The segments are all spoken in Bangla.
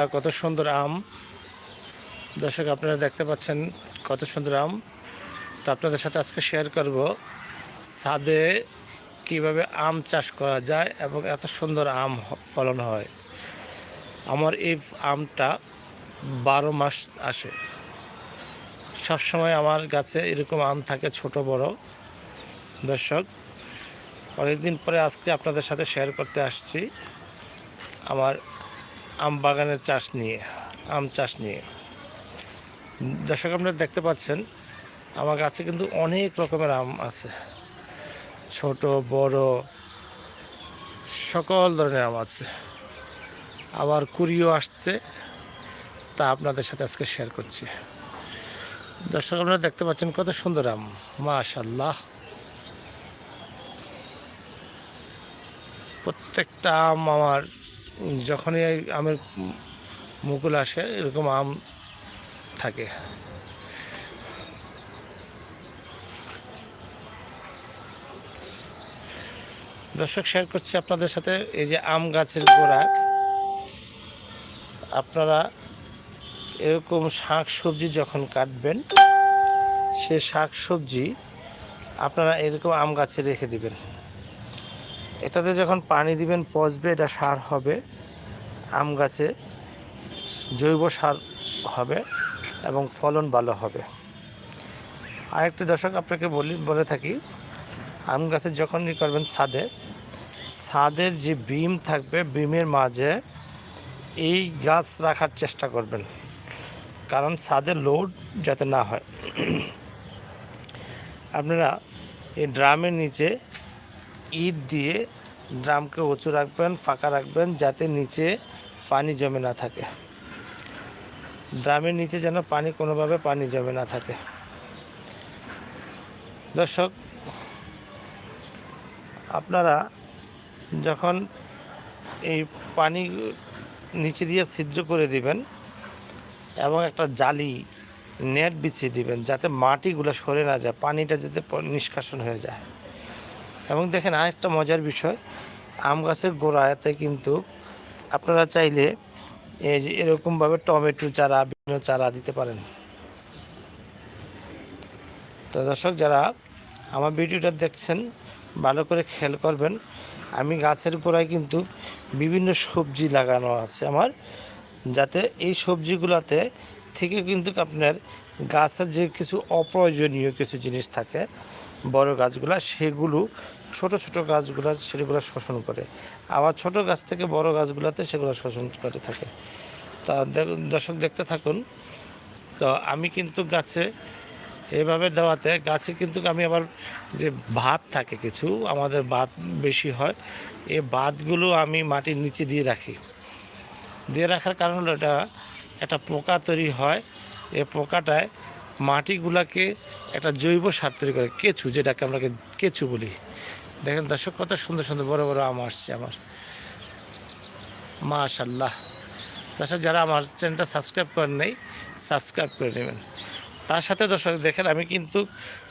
কত সুন্দর আম। দর্শক, আপনারা দেখতে পাচ্ছেন কত সুন্দর আম। তো আপনাদের সাথে আজকে শেয়ার করব ছাদে কীভাবে আম চাষ করা যায় এবং এত সুন্দর আম ফলন হয়। আমার এই আমটা বারো মাস আসে। সবসময় আমার গাছে এরকম আম থাকে ছোট, বড়। দর্শক, অনেকদিন পরে আজকে আপনাদের সাথে শেয়ার করতে আসছি। আমার আম বাগানের চাষ নিয়ে, আম চাষ নিয়ে। দর্শক আপনারা দেখতে পাচ্ছেন, আমার গাছে কিন্তু অনেক রকমের আম আছে। ছোট, বড়, সকল ধরনের আম আছে। আবার কুড়িও আসছে, তা আপনাদের সাথে আজকে শেয়ার করছি। দর্শক আপনারা দেখতে পাচ্ছেন কত সুন্দর আম মাশাল্লাহ প্রত্যেকটা আম আমার যখনই আমের মুকুল আসে, এরকম আম থাকে। দর্শক শেয়ার করছি আপনাদের সাথে। এই যে আম গাছের গোড়া, আপনারা এরকম শাক সবজি যখন কাটবেন, সে শাক সবজি আপনারা এরকম আম গাছে রেখে দিবেন। এটাতে যখন পানি দিবেন, পচবে, এটা সার হবে, আম গাছে জৈব সার হবে এবং ফলন ভালো হবে। আরেকটি দর্শক আপনাকে বলি, বলে থাকি, আম গাছে যখনই করবেন ছাদে, ছাদের যে বিম থাকবে, বিমের মাঝে এই গাছ রাখার চেষ্টা করবেন। কারণ ছাদের লোড যাতে না হয়। আপনারা এই ড্রামের নিচে ইট দিয়ে ড্রামকে উঁচু রাখবেন, ফাঁকা রাখবেন যাতে নিচে পানি জমে না থাকে। ড্রামের নিচে যেন পানি কোনোভাবে পানি জমে না থাকে। দর্শক, আপনারা যখন এই পানি নিচে দিয়ে ছিদ্র করে দিবেন এবং একটা জালি, নেট বিছিয়ে দিবেন যাতে মাটিগুলো সরে না যায়, পানিটা যাতে নিষ্কাশন হয়ে যায়। এবং দেখেন আরেকটা মজার বিষয়, আম গাছের গোড়াতে কিন্তু আপনারা চাইলে এরকমভাবে টমেটো চারা, বিভিন্ন চারা দিতে পারেন। তো দর্শক, যারা আমার ভিডিওটা দেখছেন, ভালো করে খেয়াল করবেন, আমি গাছের গোড়ায় কিন্তু বিভিন্ন সবজি লাগানো আছে আমার, যাতে এই সবজিগুলোতে থেকে কিন্তু আপনার গাছের যে কিছু অপ্রয়োজনীয় কিছু জিনিস থাকে, বড় গাছগুলা, সেগুলো ছোট ছোট গাছগুলা সেগুলো শোষণ করে। আবার ছোট গাছ থেকে বড় গাছগুলোতে সেগুলো শোষণ করে থাকে। তা দর্শক দেখতে থাকুন। তো আমি কিন্তু গাছে এভাবে দেওয়াতে, গাছে কিন্তু আমি আবার যে ভাত থাকে কিছু, আমাদের ভাত বেশি হয়, এ ভাতগুলো আমি মাটির নিচে দিয়ে রাখি। দিয়ে রাখার কারণ হলো এটা, একটা পোকা তৈরি হয়, এ পোকাটায় মাটিগুলাকে একটা জৈব সার তৈরি করে, কেঁচু যেটাকে আমরা কেঁচু বলি। দেখেন দর্শক, কত সুন্দর সুন্দর বড় বড় আম আসছে আমার। মাশাল্লাহ তাছাড়া যারা আমার চ্যানেলটা সাবস্ক্রাইব করেন নাই, সাবস্ক্রাইব করে নেবেন। তার সাথে দর্শক, দেখেন আমি কিন্তু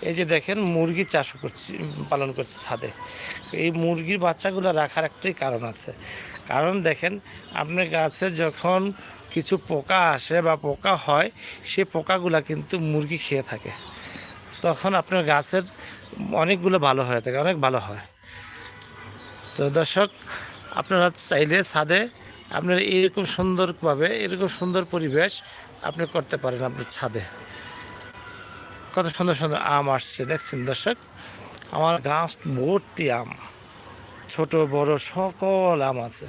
এই যে দেখেন মুরগি চাষ করছি, পালন করছি ছাদে। এই মুরগির বাচ্চাগুলো রাখার একটাই কারণ আছে। কারণ দেখেন, আপনার গাছে যখন কিছু পোকা আসে বা পোকা হয়, সে পোকাগুলা কিন্তু মুরগি খেয়ে থাকে। তখন আপনার গাছের অনেকগুলো ভালো হয়ে থাকে, অনেক ভালো হয়। তো দর্শক, আপনারা চাইলে ছাদে আপনার এরকম সুন্দরভাবে এরকম সুন্দর পরিবেশ আপনি করতে পারেন আপনার ছাদে। কত সুন্দর সুন্দর আম আসছে, দেখছেন দর্শক? আমার গাছ ভর্তি আম, ছোট, বড় সকল আম আছে।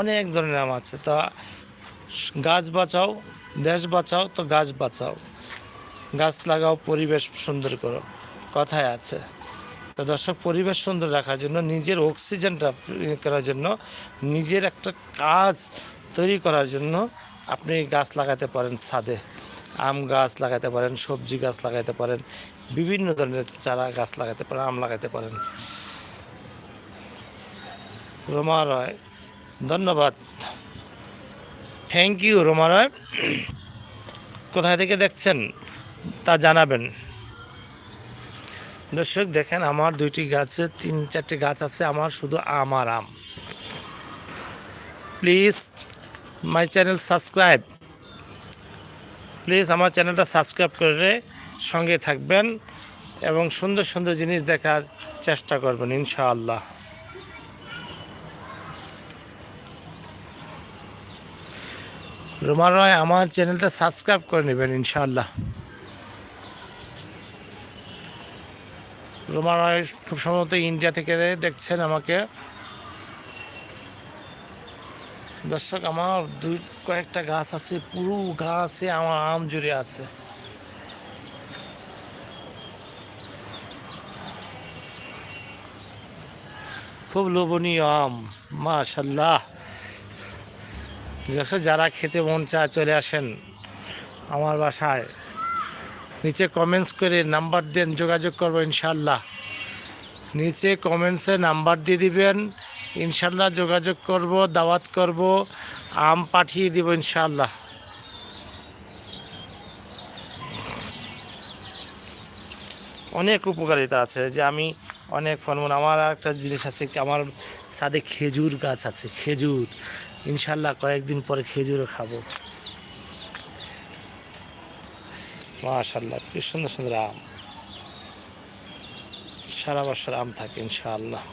অনেক ধরনের আম আছে। তা গাছ বাঁচাও, দেশ বাঁচাও, তো গাছ বাঁচাও। গাছ লাগাও, পরিবেশ সুন্দর করো, কথায় আছে। তো দর্শক, পরিবেশ সুন্দর রাখার জন্য, নিজের অক্সিজেনটা করার জন্য, নিজের একটা কাজ তৈরি করার জন্য আপনি গাছ লাগাতে পারেন ছাদে। আম গাছ লাগাতে পারেন, সবজি গাছ লাগাতে পারেন, বিভিন্ন ধরনের চারা গাছ লাগাতে পারেন, আম লাগাতে পারেন। রোমা রয়, ধন্যবাদ। Thank you Roma Roy. কোথায় থেকে দেখছেন? তা জানাবেন। দর্শক, দেখেন আমার দুইটি গাছে, তিন, চারটি গাছ আছে, আমার শুধু আম আর আম। Please my channel subscribe please আমার চ্যানেলটা সাবস্ক্রাইব করে সঙ্গে থাকবেন এবং সুন্দর সুন্দর জিনিস দেখার চেষ্টা করবেন, ইনশাআল্লাহ। রোমা রয়, আমার চ্যানেলটা সাবস্ক্রাইব করে নেবেন, ইনশাআল্লাহ। রোমা খুব সম্ভবত ইন্ডিয়া থেকে দেখছেন আমাকে। দর্শক, আমার দুই, কয়েকটা গাছ আছে, পুরো গাছে আমার আম জুড়ে আছে। খুব লোভনীয় আম মাশাল্লাহ যারা খেতে মন চায় চলে আসেন আমার বাসায়। নিচে কমেন্টস করে নাম্বার দেন, যোগাযোগ করব ইনশাল্লাহ। নিচে কমেন্টসে নাম্বার দিয়ে দিবেন, ইনশাল্লাহ যোগাযোগ করব, দাওয়াত করব, আম পাঠিয়ে দিব ইনশাল্লাহ। অনেক উপকারিতা আছে যে আমি অনেক ফলমূল, আমার একটা জিনিস আছে আমার সাদে খেজুর গাছ আছে, খেজুর। ইনশাল্লাহ কয়েকদিন পরে খেজুরও খাব। মাশাল্লাহ কি সুন্দর সুন্দর আম। সারা বছর আম থাকে, ইনশাআল্লাহ।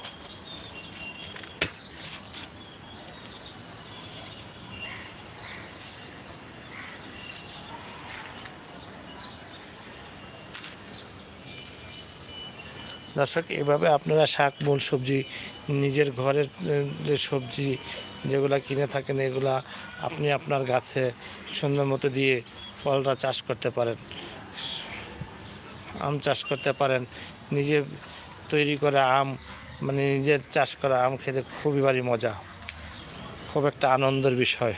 দর্শক, এভাবে আপনারা শাক, মূল, সবজি, নিজের ঘরের যে সবজি যেগুলা কিনে থাকেন, এগুলা আপনি আপনার গাছে সুন্দর মতো দিয়ে ফলটা চাষ করতে পারেন, আম চাষ করতে পারেন, নিজে তৈরি করা আম মানে নিজের চাষ করা আম খেতে খুবই ভারী মজা, খুব একটা আনন্দের বিষয়।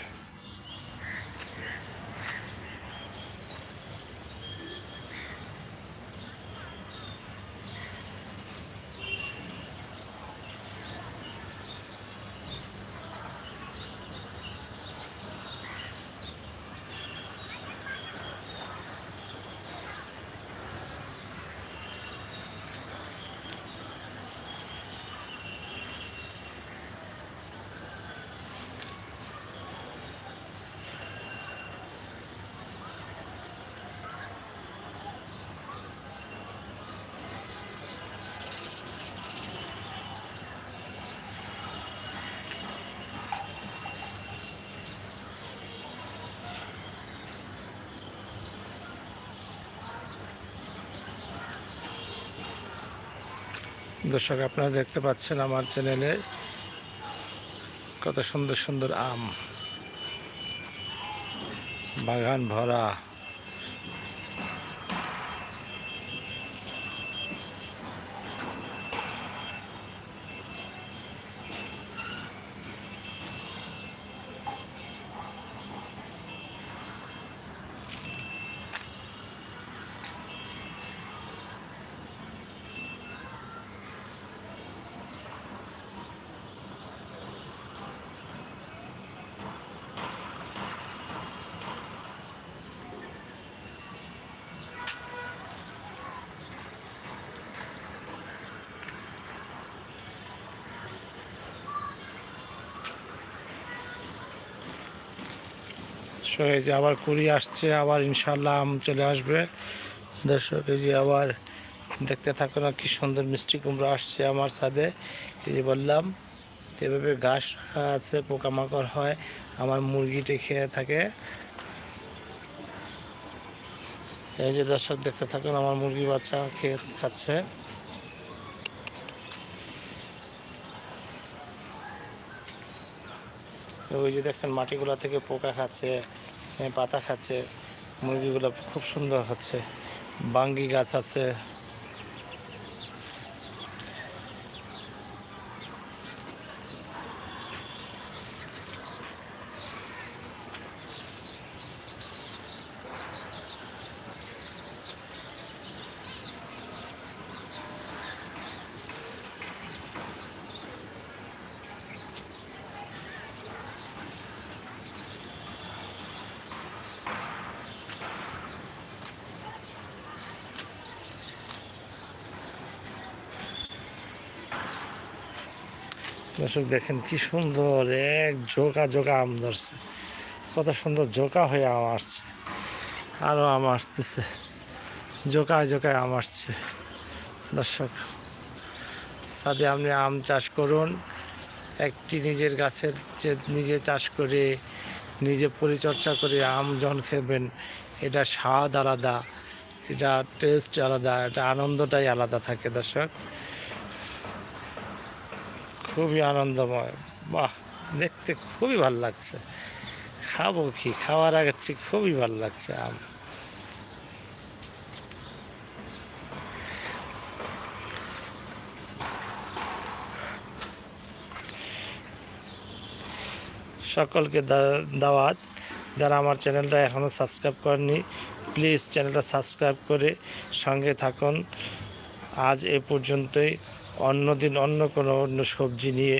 দর্শক আপনারা দেখতে পাচ্ছেন আমার চ্যানেলে কত সুন্দর সুন্দর আম বাগান ভরা। যে আবার কুড়ি আসছে, আবার ইনশাল্লাহ আম চলে আসবে। এই যে আবার দেখতে থাকুন না কি সুন্দর মিষ্টি কুমড়ো আসছে আমার সাথে। যে বললাম, যেভাবে ঘাস আছে, পোকামাকড় হয়, আমার মুরগিটি খেয়ে থাকে। এই যে দর্শক, দেখতে থাকুন, আমার মুরগি বাচ্চা খেয়ে খাচ্ছে। ওই যে দেখছেন, মাটিগুলো থেকে পোকা খাচ্ছে। পাতা খাচ্ছে মুরগিগুলো খুব সুন্দর হচ্ছে বাঙ্গি গাছ আছে। দর্শক, দেখেন কি সুন্দর এক জোকা জোকা আম ধরছে। কত সুন্দর জোকা হয়ে আম আসছে। আরও আম আসতেছে। জোকায় জোকায় আম আসছে। দর্শক সাথে আপনি আম চাষ করুন। একটি নিজের গাছের যে নিজে চাষ করে, নিজে পরিচর্যা করে আম যখন খেবেন, এটা স্বাদ আলাদা, এটা টেস্ট আলাদা, এটা আনন্দটাই আলাদা থাকে দর্শক। খুবই আনন্দময়। বাহ, দেখতে খুবই ভালো লাগছে। খাব কি? খাওয়ার আগে চেয়ে খুবই ভালো লাগছে আম। সকলকে দাওয়াত। যারা আমার চ্যানেলটা এখনও সাবস্ক্রাইব করেনি প্লিজ চ্যানেলটা সাবস্ক্রাইব করে সঙ্গে থাকুন। আজ এ পর্যন্তই। অন্য দিন অন্য কোনো অন্য সবজি নিয়ে,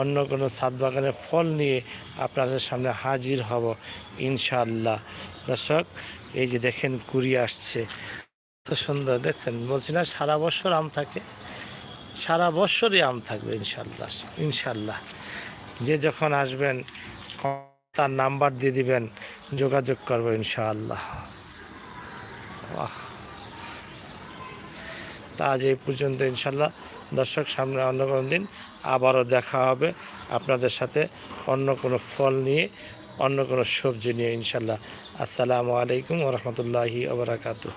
অন্য কোনো ছাদ বাগানের ফল নিয়ে আপনাদের সামনে হাজির হব, ইনশাআল্লাহ। দর্শক, এই যে দেখেন কুড়ি আসছে। তো সুন্দর, দেখছেন? বলছি না, সারা বছর আম থাকে? সারা বছরই আম থাকবে ইনশাল্লাহ ইনশাল্লাহ যে যখন আসবেন, তার নাম্বার দিয়ে দিবেন, যোগাযোগ করব, ইনশাআল্লাহ। তা আজ এই পর্যন্ত ইনশাল্লাহ দর্শক, সামনে অন্য কোনো দিন আবারও দেখা হবে আপনাদের সাথে অন্য কোনো ফল নিয়ে, অন্য কোনো সবজি নিয়ে ইনশাল্লাহ। আসসালামু আলাইকুম রহমতুল্লাহি ওবরাকাতু